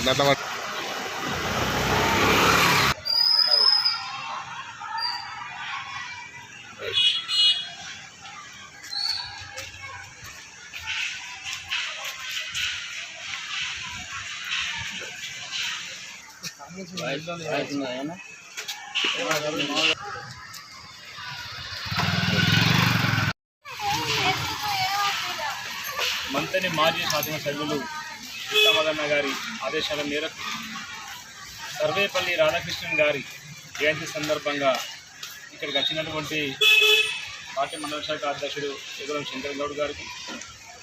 దగ్గర అట్లా మరి. మంతని మాజీ శాసనసభ్యులు కృష్ణమదన్న గారి ఆదేశాల మేరకు సర్వేపల్లి రాధాకృష్ణన్ గారి జయంతి సందర్భంగా ఇక్కడికి వచ్చినటువంటి పార్టీ మండల శాఖ అధ్యక్షుడు ఎగురం శంకర్ గౌడ్ గారికి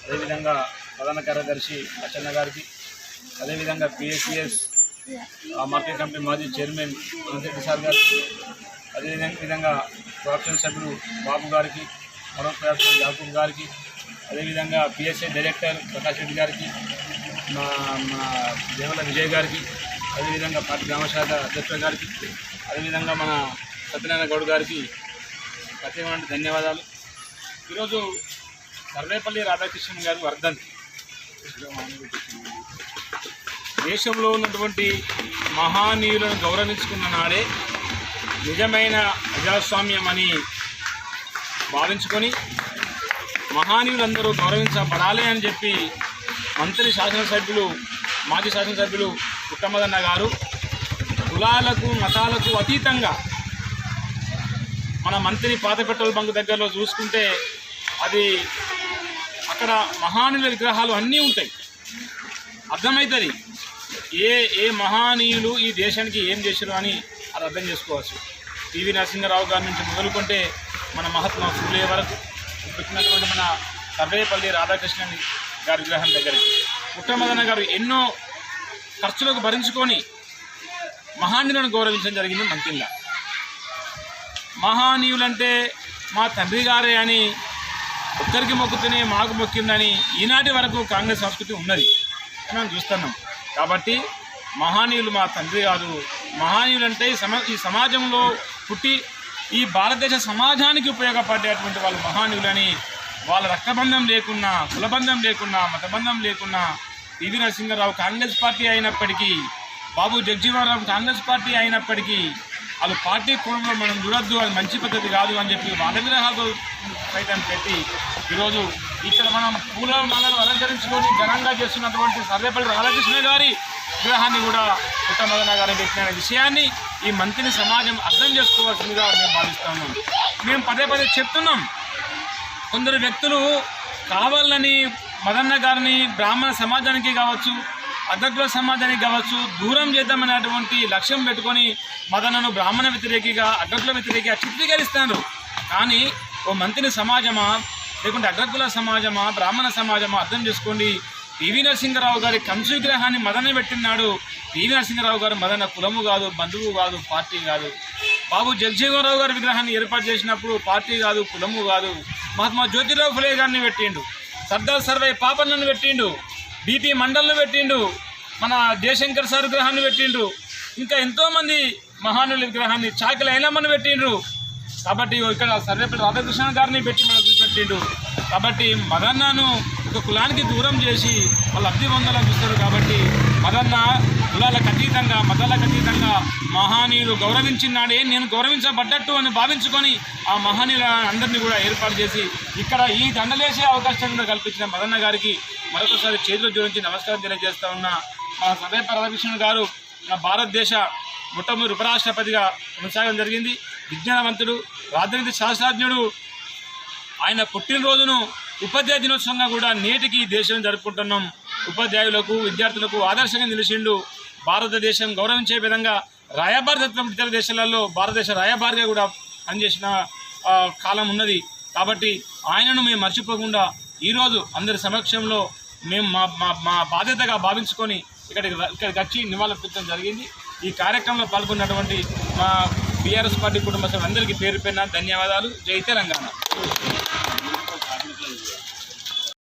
అదేవిధంగా ప్రధాన కార్యదర్శి అచ్చన్న గారికి అదేవిధంగా పిఎస్పిఎస్ మార్కెట్ కమిటీ మాజీ చైర్మన్ అనంతరెడ్డి సార్ గారికి అదేవిధంగా విధంగా కోఆప్షన్ సభ్యులు బాబు గారికి మరో కోఆప్షన్ యాకూబ్ గారికి అదేవిధంగా పిఎస్ఐ డైరెక్టర్ ప్రకాష్ రెడ్డి గారికి మా మా దేవల విజయ్ గారికి అదేవిధంగా పార్టీ గ్రామశాఖ అధ్యక్షుల గారికి అదేవిధంగా మన సత్యనారాయణ గౌడ్ గారికి ప్రత్యేకమైన ధన్యవాదాలు. ఈరోజు సర్వేపల్లి రాధాకృష్ణన్ గారు వర్ధంతి. దేశంలో ఉన్నటువంటి మహానీయులను గౌరవించుకున్న నాడే నిజమైన ప్రజాస్వామ్యం అని భావించుకొని మహానీయులందరూ గౌరవించబడాలి అని చెప్పి మంత్రి శాసనసభ్యులు మాజీ శాసనసభ్యులు పుట్టమదన్న గారు కులాలకు మతాలకు అతీతంగా మన మంత్రి పాత పెట్రోల్ బంక్ దగ్గరలో చూసుకుంటే అది అక్కడ మహానీయుల విగ్రహాలు అన్నీ ఉంటాయి. అర్థమవుతుంది ఏ ఏ మహానీయులు ఈ దేశానికి ఏం చేశారు అని అది అర్థం చేసుకోవచ్చు. పివి నరసింహరావు గారి నుంచి మొదలుకుంటే మన మహాత్మా ఫులే వరకు. పుట్టినటువంటి మన కర్వేపల్లి రాధాకృష్ణని గారి విగ్రహం దగ్గరికి. పుట్టమదన గారు ఎన్నో ఖర్చులకు భరించుకొని మహానీయులను గౌరవించడం జరిగింది మంత్రిలా మహానీయులంటే మా తండ్రి గారే అని ఒక్కరికి మొక్కుతూనే మాకు మొక్కిందని ఈనాటి వరకు కాంగ్రెస్ సంస్కృతి ఉన్నది మనం చూస్తున్నాం. కాబట్టి మహానీయులు మా తండ్రి కాదు మహానీయులు అంటే ఈ సమా ఈ సమాజంలో పుట్టి ఈ భారతదేశ సమాజానికి ఉపయోగపడేటువంటి వాళ్ళు మహానీయులని వాళ్ళ రక్తబంధం లేకున్నా కులబంధం లేకున్నా మతబంధం లేకున్నా పివి నరసింహారావు కాంగ్రెస్ పార్టీ అయినప్పటికీ బాబు జగ్జీవనరావు కాంగ్రెస్ పార్టీ అయినప్పటికీ వాళ్ళు పార్టీ కోణంలో మనం చూడొద్దు అది మంచి పద్ధతి కాదు అని చెప్పి వాళ్ళ విగ్రహాలు సైతం పెట్టి ఈరోజు ఇక్కడ మనం పూల మాలను అలంకరించుకొని ఘనంగా చేస్తున్నటువంటి సర్వేపల్లి రాధాకృష్ణ గారి విగ్రహాన్ని కూడా ఉత్తమదన గారు పెట్టిన విషయాన్ని ఈ మంత్రిని సమాజం అర్థం చేసుకోవాల్సిందిగా మేము భావిస్తున్నాం మేము పదే పదే చెప్తున్నాం. కొందరు వ్యక్తులు కావాలని మదన్న గారిని బ్రాహ్మణ సమాజానికి కావచ్చు అగ్రకుల సమాజానికి కావచ్చు దూరం చేద్దామనేటువంటి లక్ష్యం పెట్టుకొని మదనను బ్రాహ్మణ వ్యతిరేకిగా అగ్రకుల వ్యతిరేకిగా చిత్రీకరిస్తున్నారు. కానీ ఓ మంత్రిని సమాజమా లేకుంటే అగ్రకుల సమాజమా బ్రాహ్మణ సమాజమా అర్థం చేసుకోండి. పివి నరసింహరావు గారి కంసు విగ్రహాన్ని మదన పెట్టినాడు పివి నరసింహరావు గారు మదన కులము కాదు బంధువు కాదు పార్టీ కాదు. బాబు జగజీవనరావు గారి విగ్రహాన్ని ఏర్పాటు చేసినప్పుడు పార్టీ కాదు కులము కాదు. మహాత్మా జ్యోతిరావు ఫులే గారిని పెట్టిండు. సర్దార్ సర్వై పాపన్నను పెట్టిండు. బీపీ మండల్ను పెట్టిండు. మన జయశంకర్ సార్ విగ్రహాన్ని పెట్టిండు. ఇంకా ఎంతోమంది మహానుల విగ్రహాన్ని చాకలి అయినమ్మని పెట్టిండ్రు. కాబట్టి ఇక్కడ సర్వేపల్లి రాధాకృష్ణ గారిని పెట్టి మనకు పెట్టిండు. కాబట్టి మదన్నను ఒక కులానికి దూరం చేసి వాళ్ళు అబ్ది పొందాలని చూస్తారు కాబట్టి మదన్న కులాలకు అతీతంగా మతాలకు అతీతంగా మహానీయులు గౌరవించినాడే నేను గౌరవించబడ్డట్టు అని భావించుకొని ఆ మహానీయుల అందరినీ కూడా ఏర్పాటు చేసి ఇక్కడ ఈ దండలేసే అవకాశం కూడా కల్పించిన మదన్న గారికి మరొకసారి చేతులు జోడించి నమస్కారం తెలియజేస్తా ఉన్న. మా సదయ రాధాకృష్ణ గారు నా భారతదేశ మొట్టమొదటి ఉపరాష్ట్రపతిగా కొనసాగడం జరిగింది. విజ్ఞానవంతుడు రాజనీతి శాస్త్రజ్ఞుడు. ఆయన పుట్టినరోజును ఉపాధ్యాయ దినోత్సవంగా కూడా నేటికి దేశం జరుపుకుంటున్నాం. ఉపాధ్యాయులకు విద్యార్థులకు ఆదర్శంగా నిలిచిండు. భారతదేశం గౌరవించే విధంగా రాయబారితత్వం ఇతర దేశాలలో భారతదేశ రాయబారిగా కూడా పనిచేసిన కాలం ఉన్నది. కాబట్టి ఆయనను మేము మర్చిపోకుండా ఈరోజు అందరి సమక్షంలో మేము మా మా మా బాధ్యతగా భావించుకొని ఇక్కడికి ఇక్కడికి వచ్చి నివాళులర్పించడం జరిగింది. ఈ కార్యక్రమంలో పాల్గొన్నటువంటి మా బీఆర్ఎస్ పార్టీ కుటుంబ సభ్యులందరికీ పేరు పేరున ధన్యవాదాలు. జై తెలంగాణ.